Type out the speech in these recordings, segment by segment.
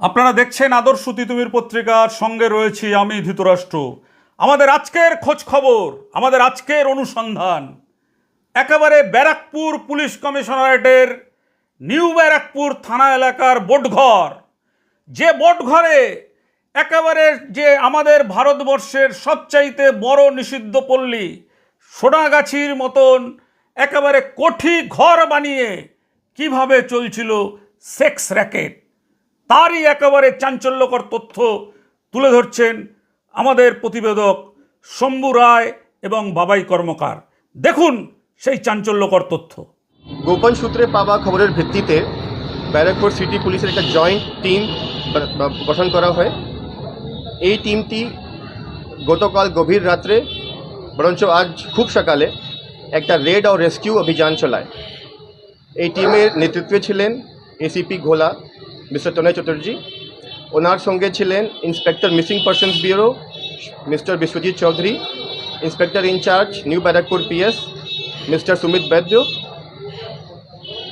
আপনারা দেখছেন আদর্শ তিতুমির পত্রিকার সঙ্গে রয়েছি আমি ধৃতরাষ্ট্র। আমাদের আজকের খোঁজ খবর, আমাদের আজকের অনুসন্ধান। একেবারে ব্যারাকপুর পুলিশ কমিশনারেটের নিউ ব্যারাকপুর থানা এলাকার বোটঘর। যে বোটঘরে একেবারে যে আমাদের ভারতবর্ষের সবচাইতে বড় নিষিদ্ধ পল্লী, সোনাগাছির মতন একেবারে কঠি ঘর বানিয়ে কীভাবে চলছিল সেক্স র্যাকেট। তারই একেবারে চাঞ্চল্যকর তথ্য তুলে ধরছেন আমাদের প্রতিবেদক শম্ভু রায় এবং বাবাই কর্মকার। দেখুন সেই চাঞ্চল্যকর তথ্য। গোপন সূত্রে পাওয়া খবরের ভিত্তিতে ব্যারাকপুর সিটি পুলিশের একটা জয়েন্ট টিম গঠন করা হয়। এই টিমটি গতকাল গভীর রাত্রে, বরঞ্চ আজ খুব সকালে, একটা রেড ও রেস্কিউ অভিযান চলায়। এই টিমের নেতৃত্বে ছিলেন এসিপি ঘোলা মিস্টার তনয় চটর্জি ওনার সঙ্গে ছিলেন inspector missing persons bureau mister Biswajit Chowdhury inspector in charge new Barrackpore PS mister Sumit Baidya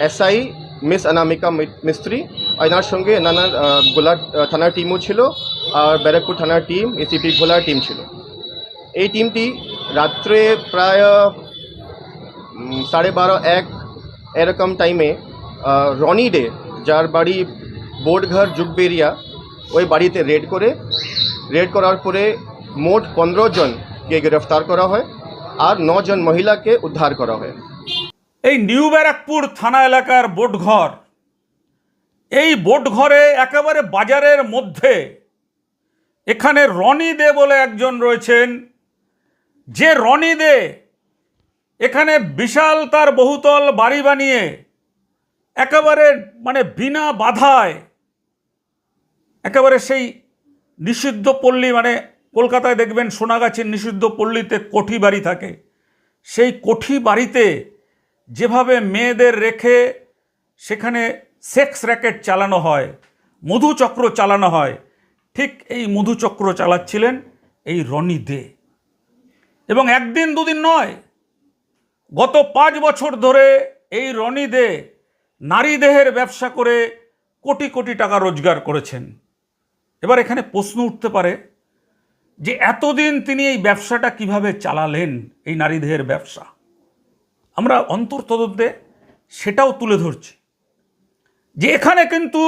SI miss Anamika Mistry এনার সঙ্গে নানা আহ, গোলা থানার টিমও ছিল আর ব্যারাকপুর থানার টিম এসিপি ভোলার টিম ছিল। এই টিমটি রাত্রে প্রায় সাড়ে বারো এক এরকম টাইমে রনি ডে যার বাড়ি বোর্ডঘর যুগবেরিয়া ওই বাড়িতে রেড করে রেড করার পরে মোট পনেরো জনকে গ্রেফতার করা হয় আর জন মহিলাকে উদ্ধার করা হয়। এই নিউ ব্যারাকপুর থানা এলাকার বোটঘর। এই বোটঘরে একেবারে বাজারের মধ্যে এখানে রনি দে বলে একজন রয়েছেন। যে রনি দে এখানে বিশাল তার বহুতল বাড়ি বানিয়ে একেবারে মানে বিনা বাধায় একেবারে সেই নিষিদ্ধ পল্লী মানে কলকাতায় দেখবেন সোনাগাছির নিষিদ্ধ পল্লীতে কোঠি বাড়ি থাকে। সেই কোঠি বাড়িতে যেভাবে মেয়েদের রেখে সেখানে সেক্স র্যাকেট চালানো হয় মধুচক্র চালানো হয়, ঠিক এই মধুচক্র চালাচ্ছিলেন এই রনি দে। এবং একদিন দুদিন নয়, গত পাঁচ বছর ধরে এই রনি দে নারী দেহের ব্যবসা করে কোটি কোটি টাকা রোজগার করেছেন। এবার এখানে প্রশ্ন উঠতে পারে যে এতদিন তিনি এই ব্যবসাটা কীভাবে চালালেন, এই নারী দেহের ব্যবসা? আমরা অন্তর্তদন্তে সেটাও তুলে ধরছি যে এখানে কিন্তু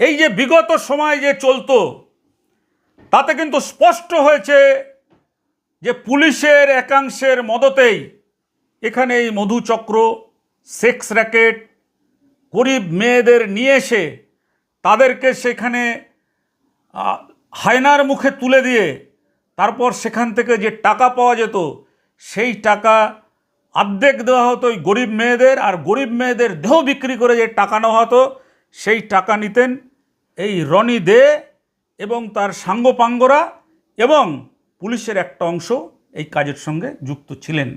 এই যে বিগত সময় যে চলতো, তাতে কিন্তু স্পষ্ট হয়েছে যে পুলিশের একাংশের মদতেই এখানে এই মধুচক্র, সেক্স র্যাকেট, গরিব মেয়েদের নিয়ে এসে তাদেরকে সেখানে হায়নার মুখে তুলে দিয়ে তারপর সেখান থেকে যে টাকা পাওয়া যেত, সেই টাকা অর্ধেক দেওয়া হতো ওই গরিব মেয়েদের আর গরিব মেয়েদের দেহ বিক্রি করে যে টাকা নেওয়া হতো, সেই টাকা নিতেন এই রনি দে এবং তার সাঙ্গপাঙ্গরা এবং পুলিশের একটা অংশ এই কাজের সঙ্গে যুক্ত ছিলেন।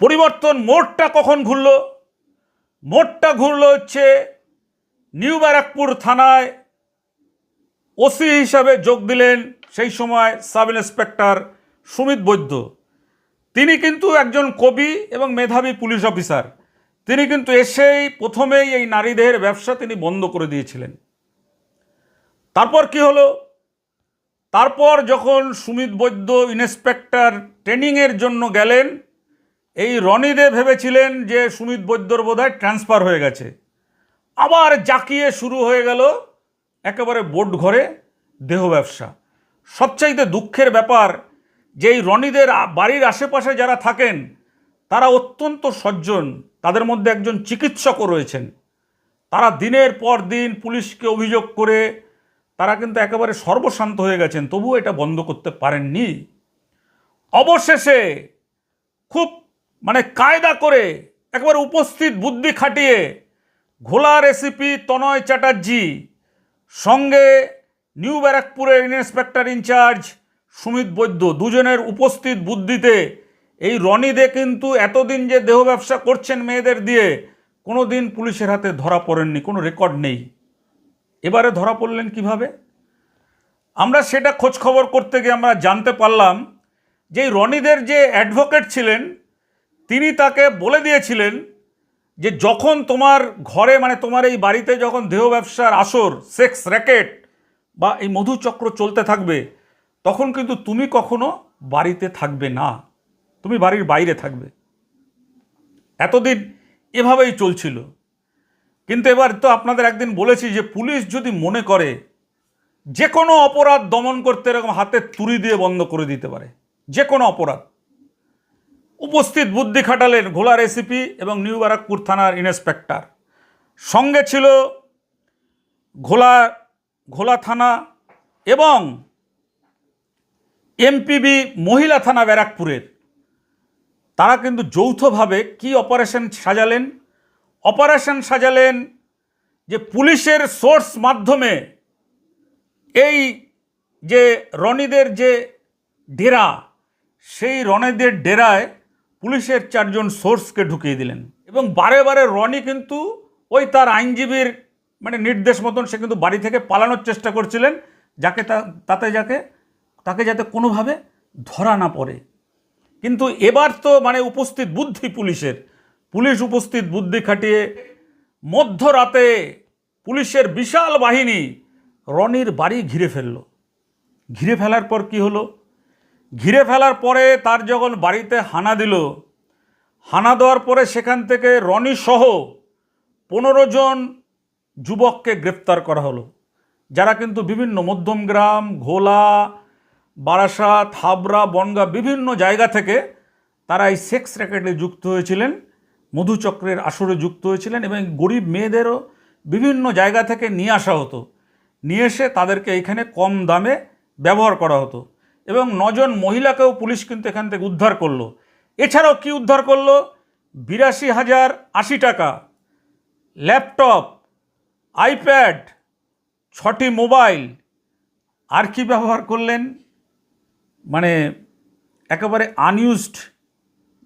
পরিবর্তন মোড়টা কখন ঘুরল? মোড়টা ঘুরল হচ্ছে নিউ ব্যারাকপুর থানায় ওসি হিসাবে যোগ দিলেন সেই সময় সাব ইন্সপেক্টর সুমিত বৈদ্য। তিনি কিন্তু একজন কবি এবং মেধাবী পুলিশ অফিসার। তিনি কিন্তু এসেই প্রথমেই এই নারীদের ব্যবসা তিনি বন্ধ করে দিয়েছিলেন। তারপর কি হলো? তারপর যখন সুমিত বৈদ্য ইন্সপেক্টর ট্রেনিংয়ের জন্য গেলেন, এই রনিদে ভেবেছিলেন যে সুমিত বৈদ্যর বোধহয় ট্রান্সফার হয়ে গেছে। আবার জাকিয়ে শুরু হয়ে গেল একেবারে বোট ঘরে দেহ ব্যবসা। সবচাইতে দুঃখের ব্যাপার যে এই রনিদের বাড়ির আশেপাশে যারা থাকেন, তারা অত্যন্ত সজ্জন, তাদের মধ্যে একজন চিকিৎসকও রয়েছেন। তারা দিনের পর দিন পুলিশকে অভিযোগ করে তারা কিন্তু একেবারে সর্বশান্ত হয়ে গেছেন, তবুও এটা বন্ধ করতে পারেননি। অবশেষে খুব মানে কায়দা করে একবার উপস্থিত বুদ্ধি খাটিয়ে ঘোলা রেসিপি তনয় চ্যাটার্জি সঙ্গে নিউ ব্যারাকপুরের ইন্সপেক্টর ইনচার্জ সুমিত বৈদ্য দুজনের উপস্থিত বুদ্ধিতে, এই রনি দে কিন্তু এতদিন যে দেহ ব্যবসা করছেন মেয়েদের দিয়ে কোনো দিন পুলিশের হাতে ধরা পড়েননি, কোনো রেকর্ড নেই। এবারে ধরা পড়লেন কীভাবে? আমরা সেটা খোঁজ খবর করতে গিয়ে আমরা জানতে পারলাম যে রনিদের যে অ্যাডভোকেট ছিলেন, তিনি তাকে বলে দিয়েছিলেন যে যখন তোমার ঘরে মানে তোমার এই বাড়িতে যখন দেহ ব্যবসার আসর সেক্স র্যাকেট বা এই মধুচক্র চলতে থাকবে, তখন কিন্তু তুমি কখনো বাড়িতে থাকবে না। তুমি বাড়ির বাইরে থাকবে। এতদিন এভাবেই চলছিল। কিন্তু এবার তো আপনাদের একদিন বলেছি যে পুলিশ যদি মনে করে, যে কোনো অপরাধ দমন করতে এরকম হাতে তুড়ি দিয়ে বন্ধ করে দিতে পারে। যে কোনো অপরাধ। উপস্থিত বুদ্ধি খাটালেন ঘোলার এসিপি এবং নিউ ব্যারাকপুর থানার ইন্সপেক্টর। সঙ্গে ছিল ঘোলা ঘোলা থানা এবং এমপিবি মহিলা থানা ব্যারাকপুরের। তারা কিন্তু যৌথভাবে কি অপারেশন সাজালেন? অপারেশন সাজালেন যে পুলিশের সোর্স মাধ্যমে এই যে রনিদের যে ডেরা, সেই রনিদের ডেরায় পুলিশের চারজন সোর্সকে ঢুকিয়ে দিলেন। এবং বারে বারে রনি কিন্তু ওই তার আইনজীবীর মানে নির্দেশ মতন সে কিন্তু বাড়ি থেকে পালানোর চেষ্টা করছিলেন, যাকে তাতে যাকে তাকে যাতে কোনোভাবে ধরা না পড়ে। কিন্তু এবার তো মানে উপস্থিত বুদ্ধি পুলিশের। পুলিশ উপস্থিত বুদ্ধি খাটিয়ে মধ্যরাতে পুলিশের বিশাল বাহিনী রনির বাড়ি ঘিরে ফেলল। ঘিরে ফেলার পর কি হলো? ঘিরে ফেলার পরে তার যখন বাড়িতে হানা দিল, হানা দেওয়ার পরে সেখান থেকে রনি সহ পনেরো জন যুবককে গ্রেপ্তার করা হলো, যারা কিন্তু বিভিন্ন মধ্যমগ্রাম ঘোলা, বারাসাত, হাবড়া, বনগা বিভিন্ন জায়গা থেকে তারা এই সেক্স র্যাকেটে যুক্ত হয়েছিলেন, মধুচক্রের আসরে যুক্ত হয়েছিলেন এবং গরিব মেয়েদেরও বিভিন্ন জায়গা থেকে নিয়ে আসা হতো। নিয়ে এসে তাদেরকে এখানে কম দামে ব্যবহার করা হতো। এবং নজন মহিলাকেও পুলিশ কিন্তু এখান থেকে উদ্ধার করল। এছাড়াও কি উদ্ধার করল? বিরাশি হাজার আশি টাকা, ল্যাপটপ, আইপ্যাড, ছটি মোবাইল, আর কি ব্যবহার করলেন? মানে একেবারে আনইউজড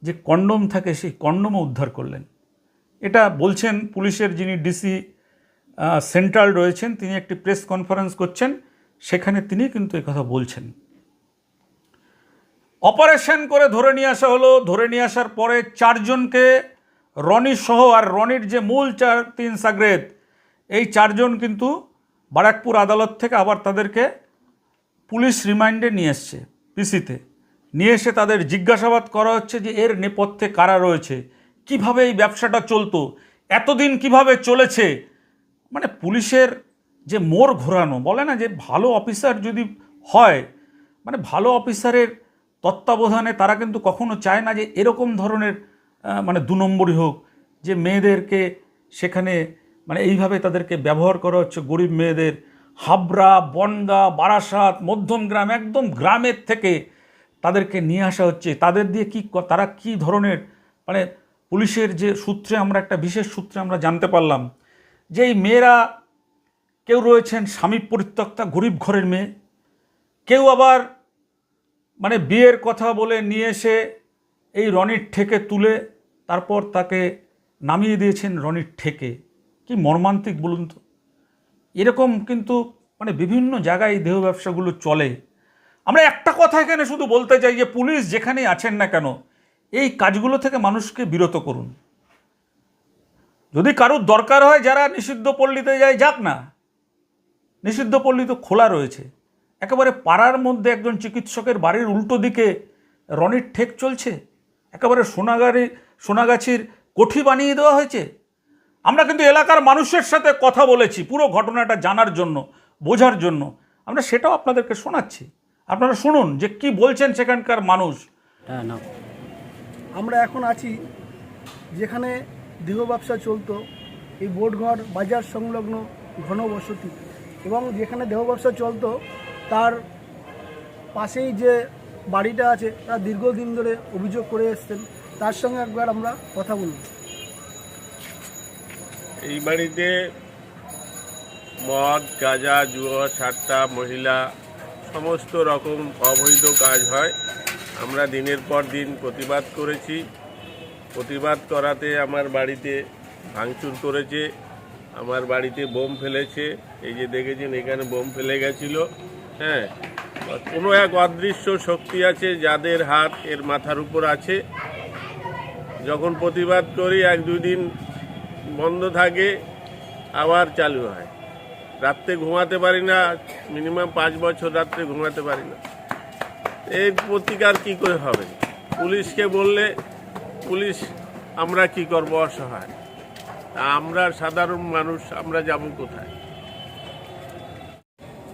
যে কন্ডম থাকে, সেই কন্ডমও উদ্ধার করলেন। এটা বলছেন পুলিশের যিনি ডিসি সেন্ট্রাল রয়েছেন, তিনি একটি প্রেস কনফারেন্স করছেন, সেখানে তিনি কিন্তু কথা বলছেন। অপারেশন করে ধরে নিয়ে আসা হলো। ধরে নিয়ে আসার পরে চারজনকে রনি সহ আর রনির যে মূল চার, তিন সাগরেদ, এই চারজন কিন্তু বারাকপুর আদালত থেকে আবার তাদেরকে পুলিশ রিমাইন্ডে নিয়ে এসছে পিসিতে। নিয়ে এসে তাদের জিজ্ঞাসাবাদ করা হচ্ছে যে এর নেপথ্যে কারা রয়েছে, কীভাবে এই ব্যবসাটা চলতো, এতদিন কীভাবে চলেছে। মানে পুলিশের যে মোড় ঘোরানো, বলে না যে ভালো অফিসার যদি হয় মানে ভালো অফিসারের তত্ত্বাবধানে তারা কিন্তু কখনো চায় না যে এরকম ধরনের মানে দু নম্বরই হোক, যে মেয়েদেরকে সেখানে মানে এইভাবে তাদেরকে ব্যবহার করা হচ্ছে। গরিব মেয়েদের হাবড়া, বনগা, বারাসাত, মধ্যম গ্রাম, একদম গ্রামের থেকে তাদেরকে নিয়ে আসা হচ্ছে। তাদের দিয়ে কি, তারা কি ধরনের মানে পুলিশের যে সূত্রে আমরা, একটা বিশেষ সূত্রে আমরা জানতে পারলাম যে এই মেয়েরা কেউ রয়েছেন স্বামী পরিত্যক্তা, গরিব ঘরের মেয়ে। কেউ আবার মানে বিয়ের কথা বলে নিয়ে এসে এই রনির ঠেকে তুলে তারপর তাকে নামিয়ে দিয়েছেন রনির ঠেকে। কি মর্মান্তিক বলুন তো। এরকম কিন্তু মানে বিভিন্ন জায়গায় দেহ ব্যবসাগুলো চলে। আমরা একটা কথা এখানে শুধু বলতে চাই যে পুলিশ যেখানেই আছেন না কেন, এই কাজগুলো থেকে মানুষকে বিরত করুন। যদি কারোর দরকার হয় যারা নিষিদ্ধ পল্লীতে যায়, যাক না। নিষিদ্ধ পল্লী তো খোলা রয়েছে। একেবারে পাড়ার মধ্যে একজন চিকিৎসকের বাড়ির উল্টো দিকে রনির ঠেক চলছে একেবারে সোনাগাড়ি সোনাগাছির কোঠি বানিয়ে দেওয়া হয়েছে। আমরা কিন্তু এলাকার মানুষের সাথে কথা বলেছি পুরো ঘটনাটা জানার জন্য বোঝার জন্য। আমরা সেটাও আপনাদেরকে শোনাচ্ছি। আপনারা শুনুন যে কি বলছেন সেখানকার মানুষ। হ্যাঁ আমরা এখন আছি যেখানে দেহ ব্যবসা চলতো এই বোটঘর বাজার সংলগ্ন ঘনবসতি। এবং যেখানে দেহ ব্যবসা চলতো তার পাশেই যে বাড়িটা আছে, তারা দীর্ঘদিন ধরে অভিযোগ করে এসছেন। তার সঙ্গে একবার আমরা কথা বলব। এই বাড়িতে মদ, গাঁজা, জুয়া, সাতটা, মহিলা, সমস্ত রকম অবৈধ কাজ হয়। আমরা দিনের পর দিন প্রতিবাদ করেছি। প্রতিবাদ করাতে আমার বাড়িতে ভাঙচুর করেছে। আমার বাড়িতে বোম ফেলেছে। এই যে দেখেছেন, এখানে বোম ফেলে গেছিল। হ্যাঁ। কোনো এক অদৃশ্য শক্তি আছে যাদের হাত এর মাথার উপর আছে। যখন প্রতিবাদ করি, এক দুই দিন বন্ধ থাকে, আবার চালু হয়। রাত্রে ঘুমাতে পারি না, মিনিমাম পাঁচ বছর রাত্রে ঘুমাতে পারি না। এর প্রতিকার কি করে হবে? পুলিশকে বললে, পুলিশ, আমরা কি করব অসহায়? তা আমরা সাধারণ মানুষ, আমরা যাব কোথায়?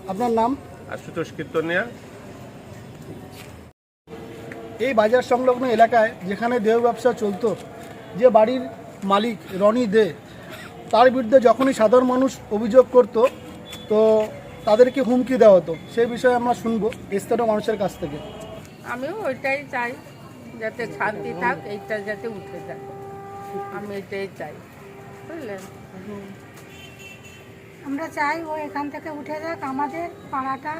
আপনার নাম? আশুতোষ কীর্তনিয়া এই বাজার সংলগ্ন এলাকায় যেখানে দেহ ব্যবসা চলতো যে বাড়ির মালিক রনি দে তার বিরুদ্ধে যখনই সাধারণ মানুষ অভিযোগ করত তো তাদেরকে হুমকি দেওয়া হতো। সেই বিষয়ে আমরা শুনব স্থানীয় মানুষের কাছ থেকে। আমিও ওইটাই চাই যাতে শান্তি থাক এইটা যাতে উঠে যায়। আমি এটাই চাই বুঝলেন? আমরা চাই ও এখান থেকে উঠে যাক আমাদের পাড়াটা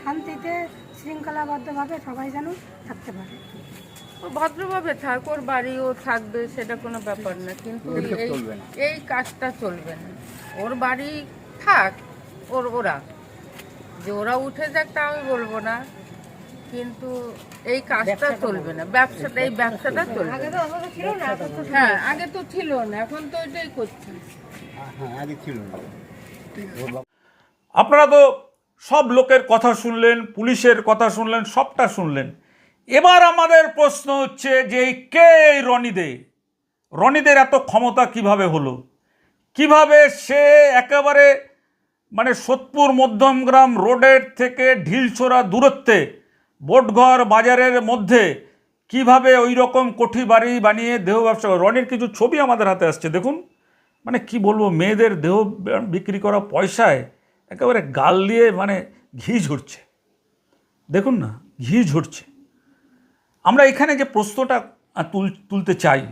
শান্তিতে শৃঙ্খলাবদ্ধভাবে সবাই যেন থাকতে পারে। ও ভদ্রভাবে থাক ওর বাড়ি ও থাকবে সেটা কোনো ব্যাপার না কিন্তু এই এই কাজটা চলবে না। ওর বাড়ি থাক ওর ওরা। যে ওরা উঠে যাক তা আমি বলব না কিন্তু এই কাজটা চলবে না ব্যবসাটা এই ব্যবসাটা চলবে না। হ্যাঁ আগে তো ছিল না এখন তো এটাই করছি। আপনারা তো সব লোকের কথা শুনলেন, পুলিশের কথা শুনলেন, সবটা শুনলেন। এবার আমাদের প্রশ্ন হচ্ছে যে কে রনিদে? রনিদের এত ক্ষমতা কীভাবে হলো? কীভাবে সে একেবারে মানে সোদপুর মধ্যমগ্রাম রোডের থেকে ঢিলছোড়া দূরত্বে, বোটঘর বাজারের মধ্যে কীভাবে ওই রকম কোঠি বাড়ি বানিয়ে দেহ ব্যবসা। রনির কিছু ছবি আমাদের হাতে আসছে, দেখুন। মানে কি বলব, মেয়েদের দেহ বিক্রি করা পয়সায় একেবারে গাল দিয়ে মানে ঘি ঝরছে। দেখুন না, ঘি ঝরছে। আমরা এখানে যে প্রশ্নটা তুল, তুলতে চাই,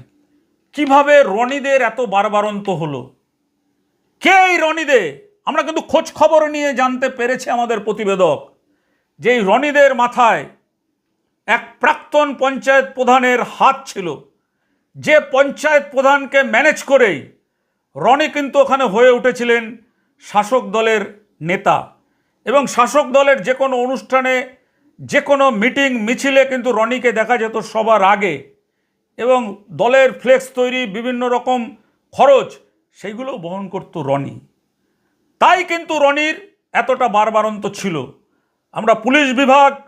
কীভাবে রনিদের এত বারবারন্ত হলো? কে এই রনিদে? আমরা কিন্তু খোঁজ খবর নিয়ে জানতে পেরেছে আমাদের প্রতিবেদক, যে এই রনিদের মাথায় এক প্রাক্তন পঞ্চায়েত প্রধানের হাত ছিল। যে পঞ্চায়েত প্রধানকে ম্যানেজ করেই রনি কিন্তু ওখানে হয়ে উঠেছিলেন শাসক দলের নেতা। এবং শাসক দলের যে কোনো অনুষ্ঠানে, যে কোনো মিটিং, মিছিলে কিন্তু রনিকে দেখা যেত সবার আগে। এবং দলের ফ্লেক্স তৈরি, বিভিন্ন রকম খরচ সেইগুলো বহন করত রনি। তাই কিন্তু রনির এতটা বারবারন্ত ছিল। আমরা পুলিশ বিভাগ,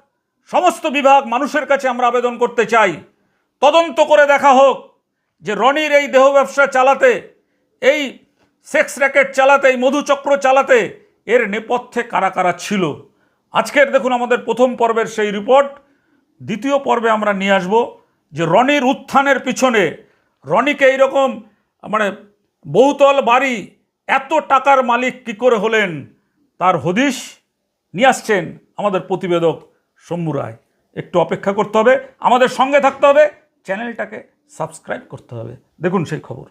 সমস্ত বিভাগ মানুষের কাছে আমরা আবেদন করতে চাই। তদন্ত করে দেখা হোক যে রনির এই দেহ ব্যবসা চালাতে এই সেক্স র্যাকেট চালাতে, এই মধুচক্র চালাতে এর নেপথ্যে কারা কারা ছিল? আজকের দেখুন আমাদের প্রথম পর্বের সেই রিপোর্ট দ্বিতীয় পর্বে আমরা নিয়ে আসব যে রনির উত্থানের পিছনে রনিকে এইরকম মানে বহুতল বাড়ি, এত টাকার মালিক কি করে হলেন? তার হদিশ নিয়ে আসছেন আমাদের প্রতিবেদক শম্ভু রায়। একটু অপেক্ষা করতে হবে। আমাদের সঙ্গে থাকতে হবে। চ্যানেলটাকে সাবস্ক্রাইব করতে হবে। দেখুন সেই খবর।